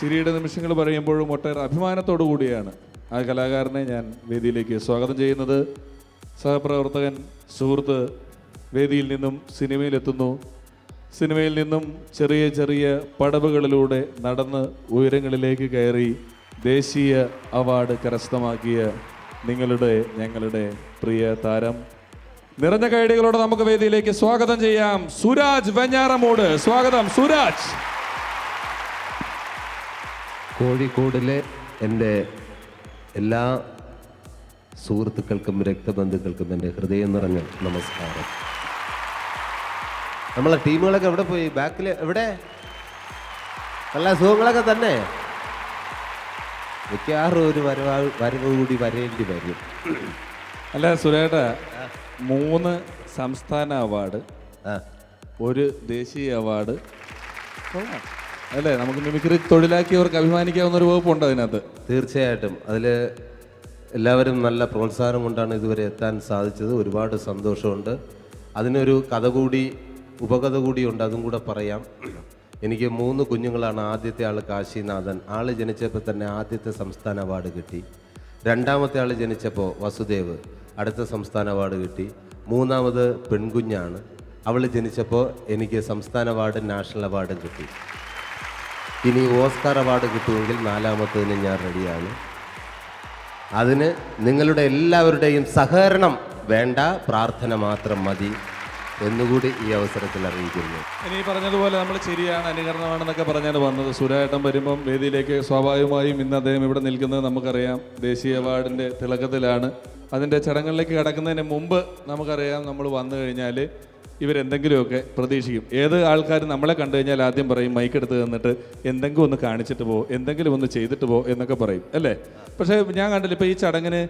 ചിരിയുടെ നിമിഷങ്ങൾ പറയുമ്പോഴും ഒട്ടേറെ അഭിമാനത്തോടു കൂടിയാണ് ആ കലാകാരനെ ഞാൻ വേദിയിലേക്ക് സ്വാഗതം ചെയ്യുന്നത്. സഹപ്രവർത്തകൻ സുഹൃത്ത് വേദിയിൽ നിന്നും സിനിമയിലെത്തുന്നു. സിനിമയിൽ നിന്നും ചെറിയ ചെറിയ പടവുകളിലൂടെ നടന്ന് ഉയരങ്ങളിലേക്ക് കയറി ദേശീയ അവാർഡ് കരസ്ഥമാക്കിയ നിങ്ങളുടെ ഞങ്ങളുടെ പ്രിയ താരം. നിറഞ്ഞ കൈഡികളോട് നമുക്ക് വേദിയിലേക്ക് സ്വാഗതം ചെയ്യാം. സുരാജ് വെഞ്ഞാറമൂട്. സ്വാഗതം സുരാജ്. കോഴിക്കോടിലെ എന്റെ എല്ലാ സുഹൃത്തുക്കൾക്കും രക്തബന്ധുക്കൾക്കും എന്റെ ഹൃദയം നിറഞ്ഞ നമസ്കാരം. നമ്മളെ ടീമുകളൊക്കെ എവിടെ പോയി? ബാക്കിൽ എവിടെ? നല്ല സുഖങ്ങളൊക്കെ തന്നെ. മിക്കവാറും ഒരു വരവാ വരവ് കൂടി വരേണ്ടി വരും. അല്ല സുരേട്ട മൂന്ന് സംസ്ഥാന അവാർഡ് ഒരു ദേശീയ അവാർഡ്. കൊള്ളാം. അല്ലേ? നമുക്ക് മിമിക്രി തൊഴിലാക്കിയവർക്ക് അഭിമാനിക്കാവുന്ന ഒരു വകുപ്പുണ്ട് അതിനകത്ത്. തീർച്ചയായിട്ടും. അതിൽ എല്ലാവരും നല്ല പ്രോത്സാഹനം കൊണ്ടാണ് ഇതുവരെ എത്താൻ സാധിച്ചത്. ഒരുപാട് സന്തോഷമുണ്ട്. അതിനൊരു കഥ കൂടി ഉപകഥ കൂടിയുണ്ട് അതും കൂടെ പറയാം. എനിക്ക് മൂന്ന് കുഞ്ഞുങ്ങളാണ്. ആദ്യത്തെ ആൾ കാശിനാഥൻ. ആൾ ജനിച്ചപ്പോൾ തന്നെ ആദ്യത്തെ സംസ്ഥാന അവാർഡ് കിട്ടി. രണ്ടാമത്തെ ആൾ ജനിച്ചപ്പോൾ വസുദേവ്. അടുത്ത സംസ്ഥാന അവാർഡ് കിട്ടി. മൂന്നാമത് പെൺകുഞ്ഞാണ്. അവൾ ജനിച്ചപ്പോൾ എനിക്ക് സംസ്ഥാന അവാർഡ് നാഷണൽ അവാർഡും കിട്ടി. ഇനി ഓസ്കാർ അവാർഡ് കിട്ടുമെങ്കിൽ നാലാമത്തതിന് ഞാൻ റെഡിയാണ്. അതിന് നിങ്ങളുടെ എല്ലാവരുടെയും സഹകരണം വേണ്ട പ്രാർത്ഥന മാത്രം മതി എന്നുകൂടി ഈ അവസരത്തിൽ അറിയിക്കുന്നു. ഇനി പറഞ്ഞതുപോലെ നമ്മൾ ശരിയാണ് അനുകരണമാണെന്നൊക്കെ പറഞ്ഞാണ് വന്നത്. സുരേട്ടം വരുമ്പം വേദിയിലേക്ക് സ്വാഭാവികമായും ഇന്ന് അദ്ദേഹം ഇവിടെ നിൽക്കുന്നത് നമുക്കറിയാം. ദേശീയ അവാർഡിന്റെ തിളക്കത്തിലാണ്. അതിന്റെ ചടങ്ങുകളിലേക്ക് കടക്കുന്നതിന് മുമ്പ് നമുക്കറിയാം നമ്മൾ വന്നു കഴിഞ്ഞാൽ ഇവരെന്തെങ്കിലുമൊക്കെ പ്രതീക്ഷിക്കും. ഏത് ആൾക്കാർ നമ്മളെ കണ്ടു കഴിഞ്ഞാൽ ആദ്യം പറയും മൈക്ക് എടുത്ത് തന്നിട്ട് എന്തെങ്കിലും ഒന്ന് കാണിച്ചിട്ട് പോ എന്തെങ്കിലും ഒന്ന് ചെയ്തിട്ട് പോ എന്നൊക്കെ പറയും അല്ലേ? പക്ഷേ ഞാൻ കണ്ടില്ല ഇപ്പോൾ ഈ ചടങ്ങിന്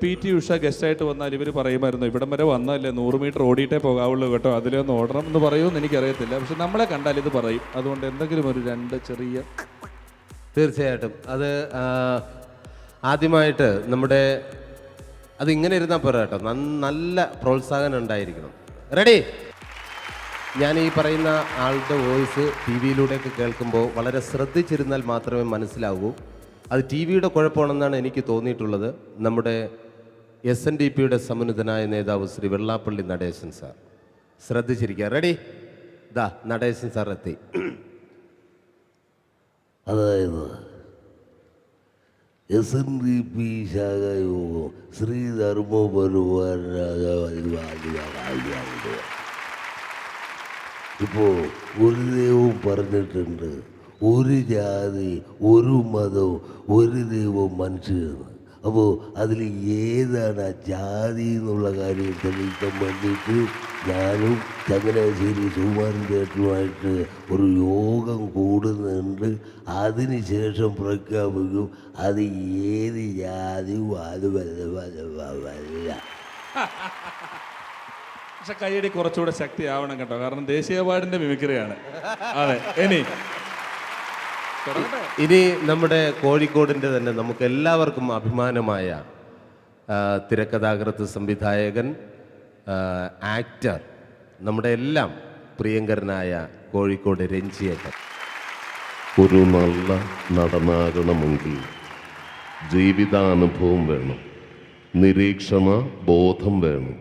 പി ടി ഉഷ ഗസ്റ്റായിട്ട് വന്നാൽ ഇവർ പറയുമായിരുന്നു ഇവിടം വരെ വന്നല്ലേ നൂറ് മീറ്റർ ഓടിയിട്ടേ പോകാവുള്ളൂ കേട്ടോ അതിലൊന്ന് ഓടണം എന്ന് പറയുമെന്ന് എനിക്കറിയത്തില്ല. പക്ഷെ നമ്മളെ കണ്ടാൽ ഇത് പറയും. അതുകൊണ്ട് എന്തെങ്കിലും ഒരു രണ്ട് ചെറിയ തീർച്ചയായിട്ടും. അത് ആദ്യമായിട്ട് നമ്മുടെ അത് ഇങ്ങനെ ഇരുന്നാൽ പോരാ കേട്ടോ. നല്ല പ്രോത്സാഹനം ഉണ്ടായിരിക്കണം. റെഡി ഞാൻ ഈ പറയുന്ന ആളുടെ വോയിസ് ടി വിയിലൂടെയൊക്കെ കേൾക്കുമ്പോൾ വളരെ ശ്രദ്ധിച്ചിരുന്നാൽ മാത്രമേ മനസ്സിലാവൂ. അത് ടി വിയുടെ കുഴപ്പമാണെന്നാണ് എനിക്ക് തോന്നിയിട്ടുള്ളത്. നമ്മുടെ എസ് എൻ ഡി പിയുടെ സമുന്നതനായ നേതാവ് ശ്രീ വെള്ളാപ്പള്ളി നടേശൻ സാർ. ശ്രദ്ധിച്ചിരിക്കുക. റെഡി ദാ നടേശൻ സാർ എത്തി. അതായത് എസ് എൻ ഡി പി ശാഖയോഗം ശ്രീ ധർമ്മപരിപാലന ഇപ്പോൾ ഒരു ദൈവം പറഞ്ഞിട്ടുണ്ട് ഒരു ജാതി ഒരു മതവും ഒരു ദൈവം മനുഷ്യരെന്ന് അപ്പോൾ അതിൽ ഏതാണ് ആ ജാതി എന്നുള്ള കാര്യം തെളിയിക്കാൻ വേണ്ടിയിട്ട് ഞാനും ചങ്ങനാശ്ശേരി സുകുമാരൻ തിയേറ്ററുമായിട്ട് ഒരു യോഗം കൂടുന്നുണ്ട്. അതിന് ശേഷം പ്രഖ്യാപിക്കും അത് ഏത് ജാതിയും അത് വല്ല. പക്ഷെ കൈയടി കുറച്ചുകൂടെ ശക്തി ആവണം കേട്ടോ. കാരണം ദേശീയ പാടിന്റെ മിമിക്രിയാണ്. അതെ ഇനി. ഇനി നമ്മുടെ കോഴിക്കോടിന്റെ തന്നെ നമുക്ക് എല്ലാവർക്കും അഭിമാനമായ തിരക്കഥാകൃത്ത് സംവിധായകൻ ആക്ടർ നമ്മുടെ എല്ലാം പ്രിയങ്കരനായ കോഴിക്കോട് രഞ്ജിയേട്ടൻ. ഒരു നല്ല നടനാകണമെങ്കിൽ ജീവിതാനുഭവം വേണം. നിരീക്ഷണ ബോധം വേണം.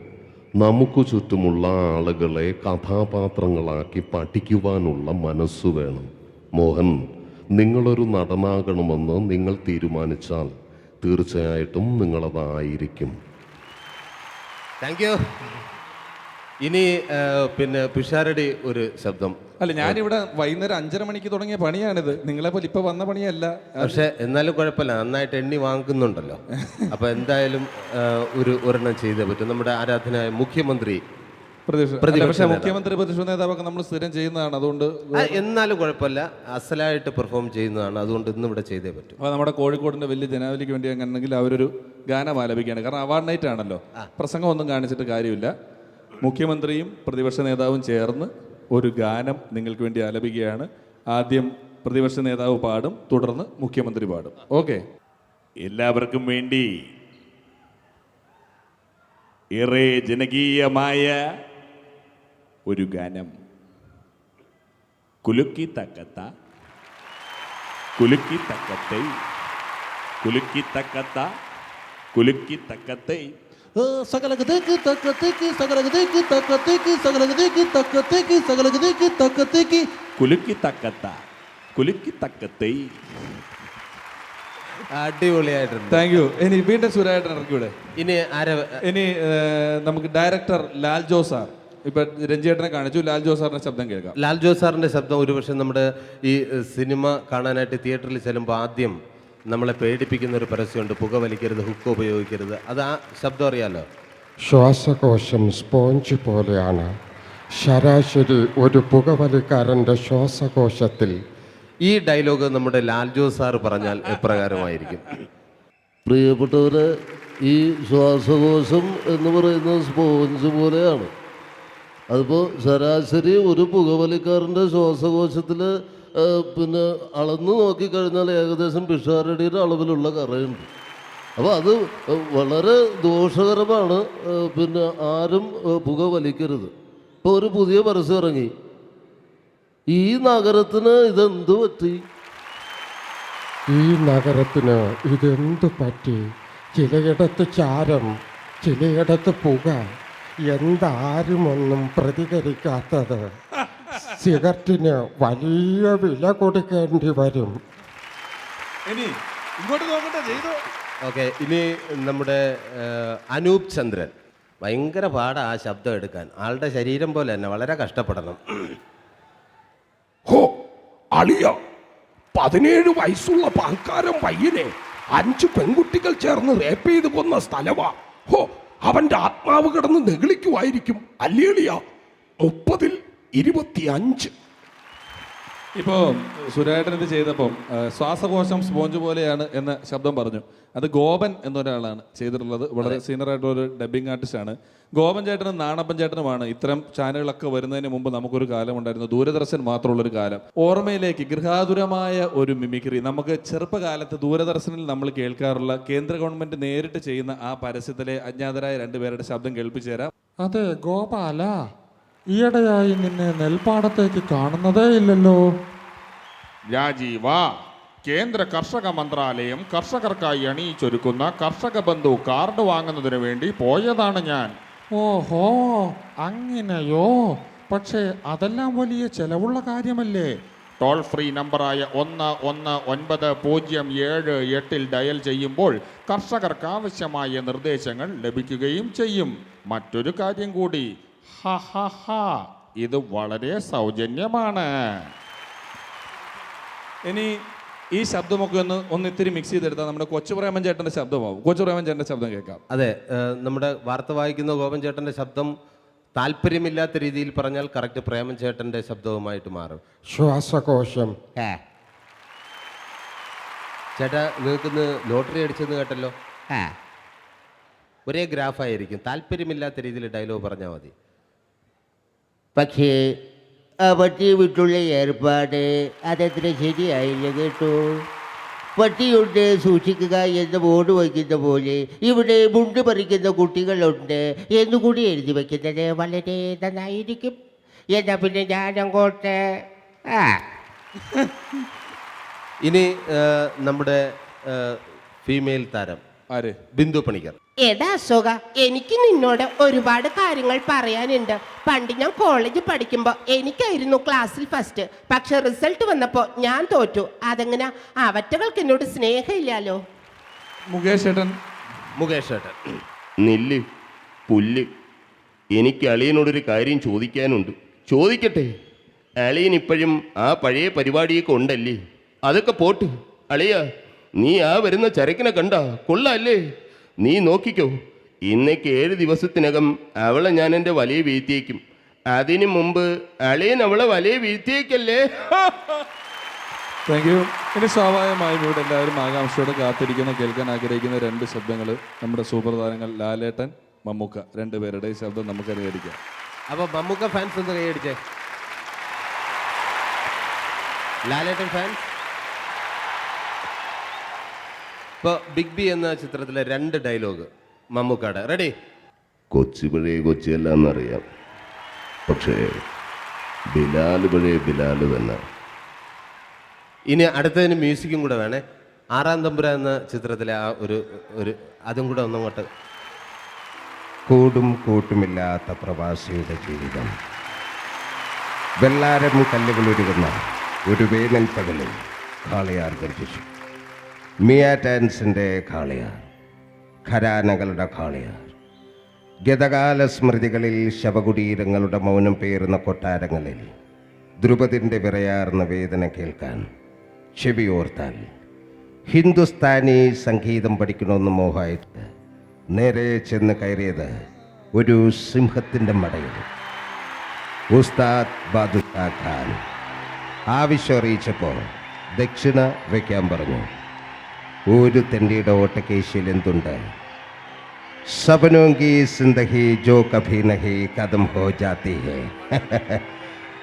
നമുക്ക് ചുറ്റുമുള്ള ആളുകളെ കഥാപാത്രങ്ങളാക്കി പഠിക്കുവാനുള്ള മനസ്സ് വേണം. മോഹൻ നിങ്ങളൊരു നടനാകണമെന്ന് നിങ്ങൾ തീരുമാനിച്ചാൽ തീർച്ചയായിട്ടും നിങ്ങളതായിരിക്കും. താങ്ക് യു ഇനി പിന്നെ പിഷാരടി ഒരു ശബ്ദം. അല്ല ഞാനിവിടെ വൈകുന്നേരം അഞ്ചര മണിക്ക് തുടങ്ങിയ പണിയാണിത്. നിങ്ങളെ പോലെ ഇപ്പൊ വന്ന പണിയല്ല. പക്ഷെ എന്നാലും കുഴപ്പമില്ല. നന്നായിട്ട് എണ്ണി വാങ്ങുന്നുണ്ടല്ലോ. അപ്പൊ എന്തായാലും ഒരു ഒരെണ്ണം ചെയ്തേ പറ്റും. നമ്മുടെ ആരാധനായ മുഖ്യമന്ത്രി പക്ഷേ. മുഖ്യമന്ത്രി പ്രതിപക്ഷ നേതാവൊക്കെ നമ്മൾ സ്ഥിരം ചെയ്യുന്നതാണ്. അതുകൊണ്ട് എന്നാലും കുഴപ്പമില്ല. അസലായിട്ട് പെർഫോം ചെയ്യുന്നതാണ്. അതുകൊണ്ട് ഇന്ന് ഇവിടെ ചെയ്തേ പറ്റും. അപ്പോൾ നമ്മുടെ കോഴിക്കോടിന്റെ വലിയ ജനാവലിക്ക് വേണ്ടി അങ്ങനെ അവരൊരു ഗാനം ആലപിക്കുകയാണ്. കാരണം അവാർഡ് നൈറ്റ് ആണല്ലോ. പ്രസംഗം ഒന്നും കാണിച്ചിട്ട് കാര്യമില്ല. മുഖ്യമന്ത്രിയും പ്രതിപക്ഷ നേതാവും ചേർന്ന് ഒരു ഗാനം നിങ്ങൾക്ക് വേണ്ടി ആലപിക്കുകയാണ്. ആദ്യം പ്രതിപക്ഷ നേതാവ് പാടും തുടർന്ന് മുഖ്യമന്ത്രി പാടും. ഓക്കെ. എല്ലാവർക്കും വേണ്ടി ഏറെ ജനകീയമായ ഒരു ഗാനം. കുലുക്കി തക്കത്ത കുലുക്കി തക്കത്തെ കുലുക്കി തക്കത്ത കുലുക്കി തക്കത്തെ സകലകതേക്ക് തക്കത്തേക്ക് സകലകതേക്ക് തക്കത്തേക്ക് സകലകതേക്ക് തക്കത്തേക്ക് സകലകതേക്ക് തക്കത്തേക്ക് കുലുക്കി തക്കത്ത കുലുക്കി തക്കത്തെ അടിപൊളിയായിട്ടുണ്ട്. താങ്ക് യു ഇനി വീണ്ടും സുരായിട്ട് ഇറക്കിവിടെ ഇനി ആരെ ഇനി നമുക്ക് ഡയറക്ടർ ലാൽ ജോസ് സാർ ഇപ്പൊ രഞ്ജിയേട്ടനെ കാണിച്ചു. ലാൽ ജോസ് സാറിന്റെ ശബ്ദം കേൾക്കാം. ലാൽ ജോസ് സാറിന്റെ ശബ്ദം ഒരുപക്ഷെ നമ്മുടെ ഈ സിനിമ കാണാനായിട്ട് തിയേറ്ററിൽ ചെല്ലുമ്പോൾ ആദ്യം നമ്മളെ പേടിപ്പിക്കുന്ന ഒരു പരസ്യമുണ്ട്. പുക വലിക്കരുത് ഹുക്ക് ഉപയോഗിക്കരുത്. അത് ആ ശബ്ദം അറിയാലോ? ശ്വാസകോശം സ്പോഞ്ച് പോലെയാണ്. ശരാശരി ഒരു പുകവലിക്കാരന്റെ ശ്വാസകോശത്തിൽ. ഈ ഡയലോഗ് നമ്മുടെ ലാൽ ജോസ് സാർ പറഞ്ഞാൽ എപ്രകാരമായിരിക്കും? പ്രിയപ്പെട്ടവരെ ഈ ശ്വാസകോശം എന്ന് പറയുന്നത് സ്പോഞ്ച് പോലെയാണ്. അതിപ്പോൾ ശരാശരി ഒരു പുകവലിക്കാരന്റെ ശ്വാസകോശത്തിൽ പിന്നെ അളന്ന് നോക്കിക്കഴിഞ്ഞാൽ ഏകദേശം പിഷാരടിയുടെ അളവിലുള്ള കറയുണ്ട്. അപ്പോൾ അത് വളരെ ദോഷകരമാണ് പിന്നെ ആരും പുക വലിക്കരുത് ഇപ്പോൾ ഒരു പുതിയ പരസ്യം ഇറങ്ങി. ഈ നഗരത്തിന് ഇതെന്ത് പറ്റി? ഈ നഗരത്തിന് ഇതെന്ത് പറ്റി? ചിലയിടത്ത് ചാരം ചിലയിടത്ത് പുക. എന്താരുമൊന്നും പ്രതികരിക്കാത്തത്? സിഗരറ്റിന് വലിയ വില കൊടുക്കേണ്ടി വരും. ഇനി ഇങ്ങോട്ട് നോക്കട്ടെ ചെയ്തു. ഓക്കെ ഇനി നമ്മുടെ ഏഹ്, അനൂപ് ചന്ദ്രൻ. ഭയങ്കര പാടാ ആ ശബ്ദം എടുക്കാൻ. ആളുടെ ശരീരം പോലെ തന്നെ വളരെ കഷ്ടപ്പെടണം. ഹോ അളിയ പതിനേഴ് വയസ്സുള്ള പാൽക്കാരൻ പയ്യനെ അഞ്ച് പെൺകുട്ടികൾ ചേർന്ന് റേപ്പ് ചെയ്തു കൊന്ന സ്ഥലവാ. ഹോ അവന്റെ ആത്മാവ് കിടന്ന് നെഗളിക്കുമായിരിക്കും അല്ലേളിയ മുപ്പതിൽ ഇരുപത്തി അഞ്ച് ഇപ്പോൾ സുരേട്ടൻ ഇത് ചെയ്തപ്പോൾ ശ്വാസകോശം സ്പോഞ്ച് പോലെയാണ് എന്ന ശബ്ദം പറഞ്ഞു. അത് ഗോപൻ എന്നൊരാളാണ് ചെയ്തിട്ടുള്ളത്. വളരെ സീനിയർ ആയിട്ടുള്ള ഒരു ഡബിങ് ആർട്ടിസ്റ്റ് ആണ്. ഗോപൻ ചേട്ടനും നാണപ്പൻ ചേട്ടനുമാണ് ഇത്തരം ചാനലുകളൊക്കെ വരുന്നതിന് മുമ്പ് നമുക്കൊരു കാലം ഉണ്ടായിരുന്നു. ദൂരദർശൻ മാത്രമുള്ള ഒരു കാലം. ഓർമ്മയിലേക്ക് ഗൃഹാതുരമായ ഒരു മിമിക്രി നമുക്ക് ചെറുപ്പകാലത്ത് ദൂരദർശനിൽ നമ്മൾ കേൾക്കാറുള്ള കേന്ദ്ര ഗവൺമെന്റ് നേരിട്ട് ചെയ്യുന്ന ആ പരസ്യത്തിലെ അജ്ഞാതരായ രണ്ടുപേരുടെ ശബ്ദം കേൾപ്പിച്ചു തരാം. അത് ഗോപാല. ഈയിടെയായി നിന്നെ നെൽപ്പാടത്തേക്ക് കാണുന്നതേ ഇല്ലല്ലോ. രാജീവ കേന്ദ്ര കർഷക മന്ത്രാലയം കർഷകർക്കായി അണിയിച്ചൊരുക്കുന്ന കർഷക ബന്ധു കാർഡ് വാങ്ങുന്നതിന് വേണ്ടി പോയതാണ് ഞാൻ. ഓഹോ അങ്ങനെയോ? പക്ഷേ അതെല്ലാം വലിയ ചെലവുള്ള കാര്യമല്ലേ? ടോൾ ഫ്രീ നമ്പറായ ഒന്ന് ഒന്ന് ഒൻപത് പൂജ്യം ഏഴ് എട്ടിൽ ഡയൽ ചെയ്യുമ്പോൾ കർഷകർക്ക് ആവശ്യമായ നിർദ്ദേശങ്ങൾ ലഭിക്കുകയും ചെയ്യും. മറ്റൊരു കാര്യം കൂടി ഇത് വളരെ സൗജന്യമാണ്. ഇനി ഈ ശബ്ദമൊക്കെ ഒന്ന് ഒന്ന് ഇത്തിരി മിക്സ് ചെയ്തെടുത്താൽ നമ്മുടെ കൊച്ചുപ്രേമൻ ചേട്ടന്റെ ശബ്ദമാവും. കൊച്ചുപ്രേമൻ ചേട്ടന്റെ ശബ്ദം കേൾക്കാം. അതെ നമ്മുടെ വാർത്ത വായിക്കുന്ന ഗോപൻ ചേട്ടന്റെ ശബ്ദം താല്പര്യമില്ലാത്ത രീതിയിൽ പറഞ്ഞാൽ കറക്റ്റ് പ്രേമൻ ചേട്ടന്റെ ശബ്ദവുമായിട്ട് മാറും. ശ്വാസകോശം. ചേട്ടാ നിങ്ങൾക്കിന്ന് ലോട്ടറി അടിച്ചെന്ന് കേട്ടല്ലോ? ഒരേ ഗ്രാഫായിരിക്കും. താല്പര്യമില്ലാത്ത രീതിയിൽ ഡയലോഗ് പറഞ്ഞാൽ മതി. പക്ഷേ ആ പട്ടിയെ വിട്ടുള്ള ഏർപ്പാട് അതത്ര ശരിയായില്ല കേട്ടോ. പട്ടിയുണ്ട് സൂക്ഷിക്കുക എന്ന് ബോർഡ് വയ്ക്കുന്ന പോലെ ഇവിടെ മുണ്ട് പറിക്കുന്ന കുട്ടികളുണ്ട് എന്നുകൂടി എഴുതി വയ്ക്കുന്നത് വളരെ നന്നായിരിക്കും. എന്നാ പിന്നെ ഞാൻ അങ്ങോട്ട് ആ. ഇനി നമ്മുടെ ഫീമെയിൽ താരം ആര്? ബിന്ദു പണിക്കർ. എടാ അശോക എനിക്ക് നിന്നോട് ഒരുപാട് കാര്യങ്ങൾ പറയാനുണ്ട്. പണ്ട് ഞാൻ കോളേജ് പഠിക്കുമ്പോൾ എനിക്കായിരുന്നു ക്ലാസ്സിൽ ഫസ്റ്റ് പക്ഷെ റിസൾട്ട് വന്നപ്പോൾ ഞാൻ തോറ്റു. അതെങ്ങനെ? അവറ്റകൾക്ക് എന്നോട് സ്നേഹമില്ലല്ലോ. മുകേഷ് ചേട്ടൻ മുകേഷ് ചേട്ടൻ നെല്ല് പുല്ല്. എനിക്ക് അളിയനോടൊരു കാര്യം ചോദിക്കാനുണ്ട്. ചോദിക്കട്ടെ? അളിയൻ ഇപ്പോഴും ആ പഴയ പരിപാടിയൊക്കെ ഉണ്ടല്ലേ? അതൊക്കെ പോട്ട്. അളിയ നീ ആ വരുന്ന ചരക്കിനെ കണ്ട കൊള്ളാല്ലേ? നീ നോക്കിക്കോ ഇന്നേക്ക് ഏഴ് ദിവസത്തിനകം അവളെ ഞാൻ എന്റെ വലയെ വീഴ്ത്തിയേക്കും. അതിനു മുമ്പ് അളിയൻ അവളെ വലയെ വീഴ്ത്തിയേക്കല്ലേ? താങ്ക് യു ഇനി സ്വാഭാവികമായും ഇവിടെ എല്ലാവരും ആകാംക്ഷയോടെ കാത്തിരിക്കുന്ന. കേൾക്കാൻ ആഗ്രഹിക്കുന്ന രണ്ട് ശബ്ദങ്ങൾ നമ്മുടെ സൂപ്പർ താരങ്ങൾ ലാലേട്ടൻ മമ്മൂക്ക രണ്ടുപേരുടെ ശബ്ദം നമുക്ക് അനുകരിക്കാം അപ്പോൾ മമ്മൂക്ക ഫാൻസ് ഒന്ന് കൈയടിച്ചേ. ലാലേട്ടൻ ഫാൻസ് ഇപ്പോൾ ബിഗ് ബി എന്ന ചിത്രത്തിലെ രണ്ട് ഡയലോഗ് മമ്മൂക്കാട്. റെഡി കൊച്ചി പഴയ കൊച്ചിയല്ല എന്നറിയാം പക്ഷേ ബിലാൽ പഴയ ബിലാൽ തന്നെ. ഇനി അടുത്തതിന് മ്യൂസിക്കും കൂടെ വേണേ. ആറാം തമ്പുര എന്ന ചിത്രത്തിലെ ആ ഒരു ഒരു അതും കൂടെ ഒന്നങ്ങോട്ട്. കൂടും കൂട്ടുമില്ലാത്ത പ്രവാസിയുടെ ജീവിതം. വെള്ളാരം കല്ലുകളൊരുകുന്ന ഒരു വേനൽ പകലിൽ കാളയാർ ഗർജിച്ചു മിയ കാളിയാർ കാളയാർ ഖരാനകളുടെ കാളിയാർ. ഗതകാല സ്മൃതികളിൽ ശവകുടീരങ്ങളുടെ മൗനം പേറുന്ന കൊട്ടാരങ്ങളിൽ ദ്രുപതിന്റെ വിറയാർന്ന വേദന കേൾക്കാൻ ചെവിയോർത്താൽ ഹിന്ദുസ്ഥാനി സംഗീതം പഠിക്കണമെന്ന് മോഹമായിട്ട് നേരെ ചെന്ന് കയറിയത് ഒരു സിംഹത്തിന്റെ മടയിൽ. ഉസ്താദ് ബാദുഷാ ഖാൻ ആവശ്യം അറിയിച്ചപ്പോൾ ദക്ഷിണ വയ്ക്കാൻ പറഞ്ഞു. ഒരു തെണ്ടിയുടെ ഓട്ടക്കേശിയിൽ എന്തുണ്ട്?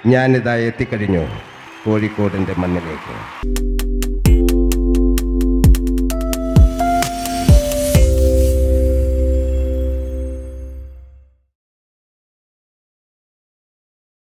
ഞാനിതായി എത്തിക്കഴിഞ്ഞു കോഴിക്കോടിന്റെ മണ്ണിലേക്ക്.